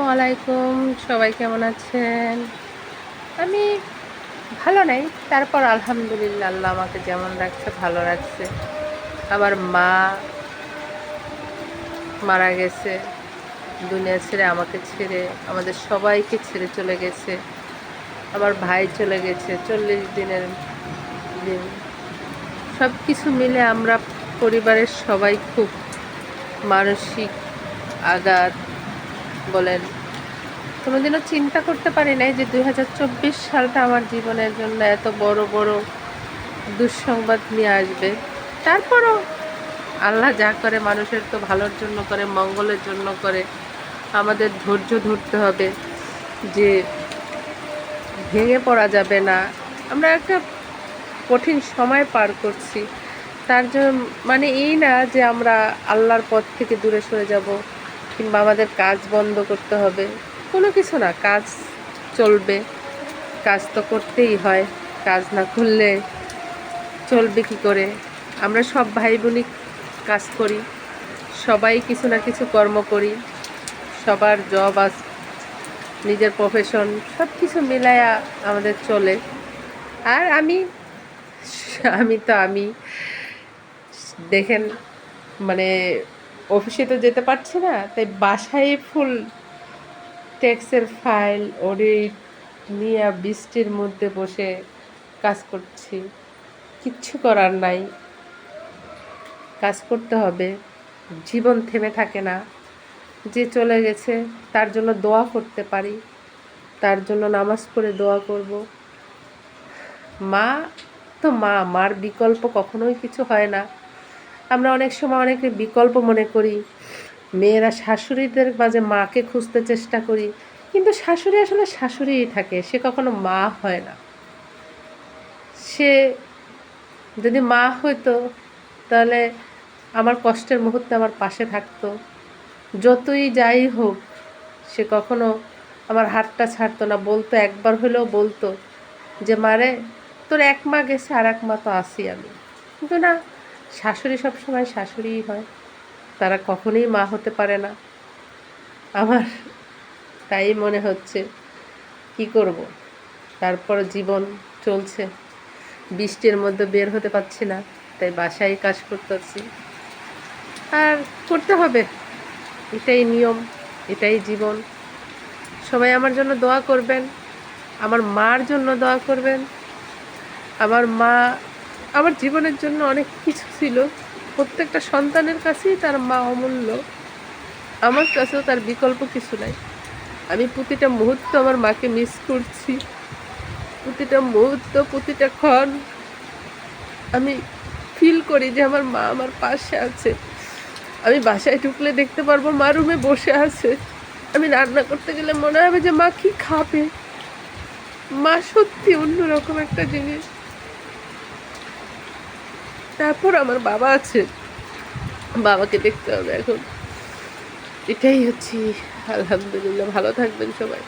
আসসালামু আলাইকুম, সবাই কেমন আছেন? আমি ভালো নাই, তারপর আলহামদুলিল্লাহ আল্লাহ আমাকে যেমন রাখছে, ভালো রাখছে। আমার মা মারা গেছে, দুনিয়া ছেড়ে আমাকে ছেড়ে, আমাদের সবাইকে ছেড়ে চলে গেছে। আমার ভাই চলে গেছে, চল্লিশ দিনের দিন। সব কিছু মিলে আমরা পরিবারের সবাই খুব মানসিক আঘাত বলেন। কোনোদিনও চিন্তা করতে পারি নাই যে দু হাজার চব্বিশ সালটা আমার জীবনের জন্য এত বড় বড় দুঃসংবাদ নিয়ে আসবে। তারপরও আল্লাহ যা করে মানুষের তো ভালোর জন্য করে, মঙ্গলের জন্য করে, আমাদের ধৈর্য ধরতে হবে যে ভেঙে পড়া যাবে না। আমরা একটা কঠিন সময় পার করছি। তার জন্য মানে এই না যে আমরা আল্লাহর পথ থেকে দূরে সরে যাব। কিংবা আমাদের কাজ বন্ধ করতে হবে, কোনো কিছু না, কাজ চলবে। কাজ তো করতেই হয়, কাজ না করলে চলবে কি করে? আমরা সব ভাই বোনই কাজ করি, সবাই কিছু না কিছু কর্ম করি, সবার জব আস নিজের প্রফেশন সব কিছু মিলায়া আমাদের চলে। আর আমি আমি তো আমি, দেখেন মানে অফিসে তো যেতে পারছি না, তাই বাসায় ফুল ট্যাক্সের ফাইল, অডিট, নিয়ে বৃষ্টির মধ্যে বসে কাজ করছি। কিচ্ছু করার নাই। কাজ করতে হবে। জীবন থেমে থাকে না। যে চলে গেছে, তার জন্য দোয়া করতে পারি। তার জন্য নামাজ পড়ে দোয়া করব। মা তো মা, মার বিকল্প কখনোই কিছু হয় না। আমরা অনেক সময় অনেকে বিকল্প মনে করি। মেয়েরা শাশুড়িদের মাঝে মাকে খুঁজতে চেষ্টা করি। কিন্তু শাশুড়ি আসলে শাশুড়িই থাকে, সে কখনো মা হয় না। সে যদি মা হইতো, তাহলে আমার কষ্টের মুহূর্তে আমার পাশে থাকতো। যতই যাই হোক, সে কখনো আমার হাতটা ছাড়তো না, বলতো, একবার হলেও বলতো যে, মারে, তোর এক মা গেছে আর এক মা তো আসি আমি। কিন্তু না শাশুড়ি সবসময় শাশুড়িই হয়। তারা কখনোই মা হতে পারে না। আমার তাই মনে হচ্ছে, কি করব? তারপর জীবন চলছে। বৃষ্টির মধ্যে বের হতে পারছি না, তাই বাসায় কাজ করতেছি। আর করতে হবে। এটাই নিয়ম, এটাই জীবন। সবাই আমার জন্য দোয়া করবেন। আমার মার জন্য দোয়া করবেন। আমার মা আমার জীবনের জন্য অনেক কিছু ছিল। প্রত্যেকটা সন্তানের কাছেই তার মা অমূল্য। আমার কাছেও তার বিকল্প কিছু নাই। আমি প্রতিটা মুহূর্ত আমার মাকে মিস করছি। প্রতিটা মুহূর্ত, প্রতিটা ক্ষণ আমি ফিল করি যে আমার মা আমার পাশে আছে। আমি বাসায় ঢুকলে দেখতে পারব মা রুমে বসে আছে। আমি রান্না করতে গেলে মনে হবে যে মা কি খাবে? মা সত্যি অন্যরকম একটা জিনিস। তারপর আমার বাবা আছে। বাবাকে দেখতে হবে এখন। এটাই হচ্ছে আলহামদুলিল্লাহ ভালো থাকবেন সবাই।